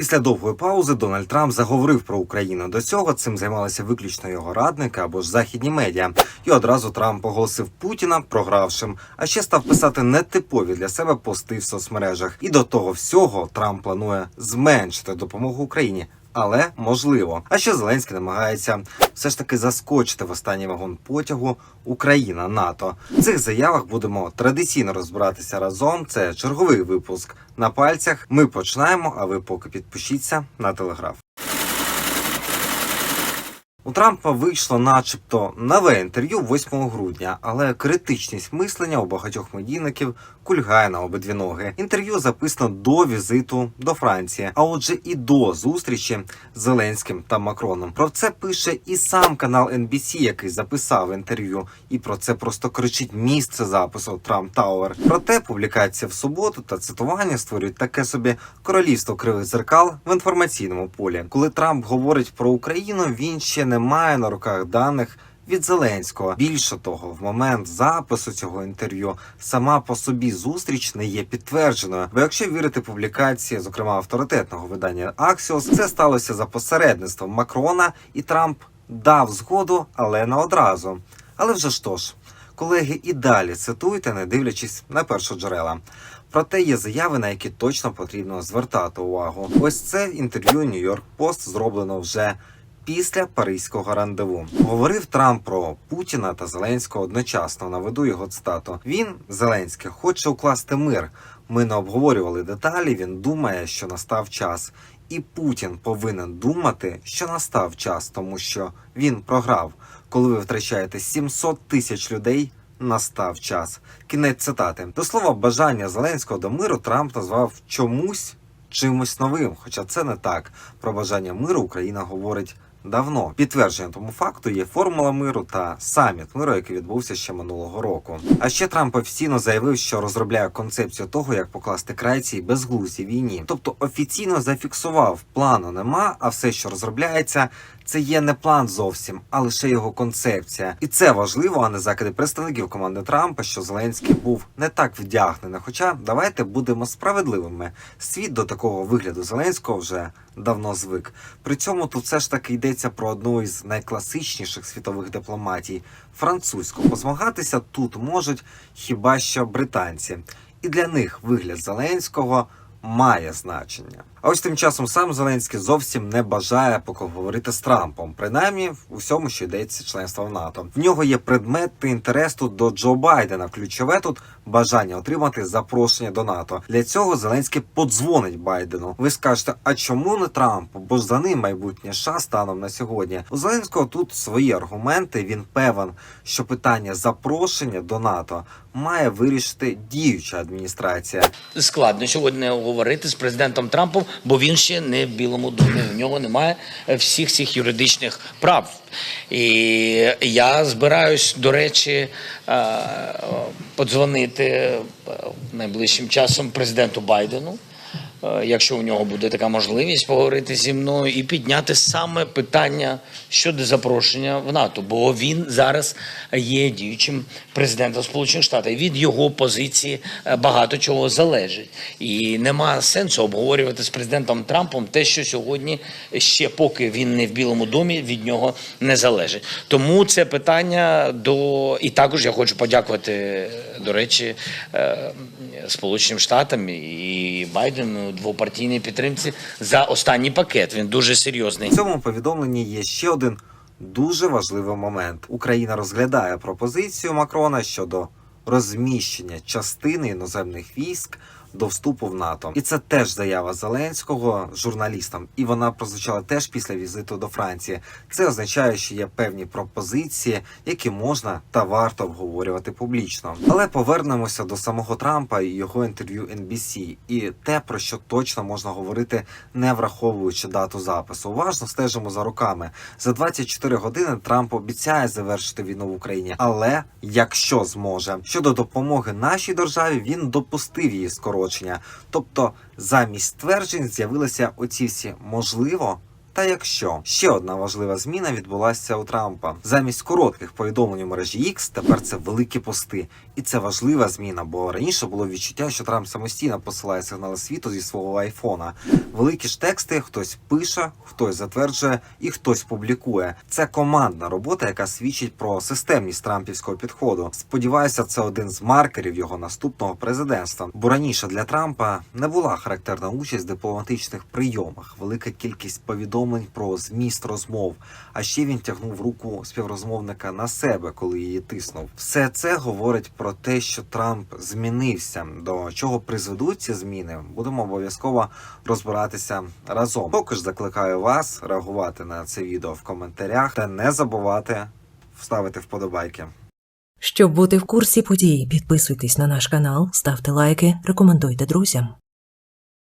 Після довгої паузи Дональд Трамп заговорив про Україну. До цього цим займалися виключно його радники або ж західні медіа. І одразу Трамп оголосив Путіна програвшим, а ще став писати нетипові для себе пости в соцмережах. І до того всього Трамп планує зменшити допомогу Україні. Але можливо, а ще Зеленський намагається все ж таки заскочити в останній вагон потягу Україна НАТО. В цих заявах будемо традиційно розбиратися разом. Це черговий випуск на пальцях. Ми починаємо. А ви поки підпишіться на телеграф. У Трампа вийшло, начебто, нове інтерв'ю 8 грудня, але критичність мислення у багатьох медійників кульгає на обидві ноги. Інтерв'ю записано до візиту до Франції, а отже, і до зустрічі з Зеленським та Макроном. Про це пише і сам канал NBC, який записав інтерв'ю, і про це просто кричить місце запису Трамп Тауер. Проте публікація в суботу та цитування створюють таке собі королівство кривих зеркал в інформаційному полі. Коли Трамп говорить про Україну, він ще не має на руках даних. Від Зеленського більше того, в момент запису цього інтерв'ю сама по собі зустріч не є підтвердженою. Бо якщо вірити публікації, зокрема авторитетного видання Axios, це сталося за посередництвом Макрона, і Трамп дав згоду, але не одразу. Але вже ж то ж, колеги, і далі цитуйте, не дивлячись на першоджерела. Проте є заяви, на які точно потрібно звертати увагу. Ось це інтерв'ю Нью-Йорк Пост зроблено вже після паризького рандеву. Говорив Трамп про Путіна та Зеленського одночасно. Наведу його цитату. Він Зеленський хоче укласти мир. Ми не обговорювали деталі. Він думає, що настав час. І Путін повинен думати, що настав час, тому що він програв. Коли ви втрачаєте 700 тисяч людей, настав час. Кінець цитати. До слова, бажання Зеленського до миру Трамп назвав чомусь чимось новим. Хоча це не так. Про бажання миру Україна говорить давно. Підтвердженням тому факту є формула миру та саміт миру, який відбувся ще минулого року. А ще Трамп офіційно заявив, що розробляє концепцію того, як покласти край цій безглуздій війні. Тобто офіційно зафіксував плану нема, а все, що розробляється. Це є не план зовсім, а лише його концепція, і це важливо, а не закиди представників команди Трампа, що Зеленський був не так вдягнений. Хоча давайте будемо справедливими. Світ до такого вигляду Зеленського вже давно звик. При цьому тут все ж таки йдеться про одну із найкласичніших світових дипломатій французьку. Позмагатися тут можуть хіба що британці, і для них вигляд Зеленського має значення. А ось тим часом сам Зеленський зовсім не бажає поговорити говорити з Трампом, принаймні в усьому, що йдеться членство в НАТО. В нього є предметний інтерес тут до Джо Байдена. Ключове тут бажання отримати запрошення до НАТО. Для цього Зеленський подзвонить Байдену. Ви скажете, а чому не Трампу? Бо за ним майбутнє США станом на сьогодні. У Зеленського тут свої аргументи. Він певен, що питання запрошення до НАТО має вирішити діюча адміністрація. складно сьогодні говорити з президентом Трампом, бо він ще не в Білому домі. У нього немає всіх цих юридичних прав. І я збираюсь, до речі, е, подзвонити е, найближчим часом президенту Байдену. Е, Якщо у нього буде така можливість поговорити зі мною і підняти саме питання щодо запрошення в НАТО, бо він зараз є діючим президентом Сполучених Штатів. Від його позиції е, багато чого залежить. І нема сенсу обговорювати з президентом Трампом те, що сьогодні ще поки він не в Білому домі, від нього не залежить. Тому це питання до і також я хочу подякувати, до речі, е, Сполученим Штатам і Байдену двопартійній підтримці за останній пакет. Він дуже серйозний. В цьому повідомленні є ще один дуже важливий момент. Україна розглядає пропозицію Макрона щодо розміщення частини іноземних військ до вступу в НАТО, і це теж заява Зеленського журналістам, і вона прозвучала теж після візиту до Франції. Це означає, що є певні пропозиції, які можна та варто обговорювати публічно. Але повернемося до самого Трампа і його інтерв'ю NBC, і те про що точно можна говорити, не враховуючи дату запису. Уважно стежимо за руками. За 24 години Трамп обіцяє завершити війну в Україні, але якщо зможе щодо допомоги нашій державі, він допустив її скорочення. Тобто, замість тверджень з'явилися оці всі можливо. Та якщо ще одна важлива зміна відбулася у Трампа, замість коротких повідомлень у мережі X, тепер це великі пости. І це важлива зміна, бо раніше було відчуття, що Трамп самостійно посилає сигнали світу зі свого айфона. Великі ж тексти хтось пише, хтось затверджує і хтось публікує. Це командна робота, яка свідчить про системність трампівського підходу. Сподіваюся, це один з маркерів його наступного президентства. Бо раніше для Трампа не була характерна участь в дипломатичних прийомах, велика кількість повідомлень про зміст розмов. А ще він тягнув руку співрозмовника на себе, коли її тиснув. Все це говорить про те, що Трамп змінився. До чого призведуть ці зміни, будемо обов'язково розбиратися разом. Поки ж закликаю вас реагувати на це відео в коментарях та не забувати вставити вподобайки. Щоб бути в курсі подій, підписуйтесь на наш канал, ставте лайки, рекомендуйте друзям.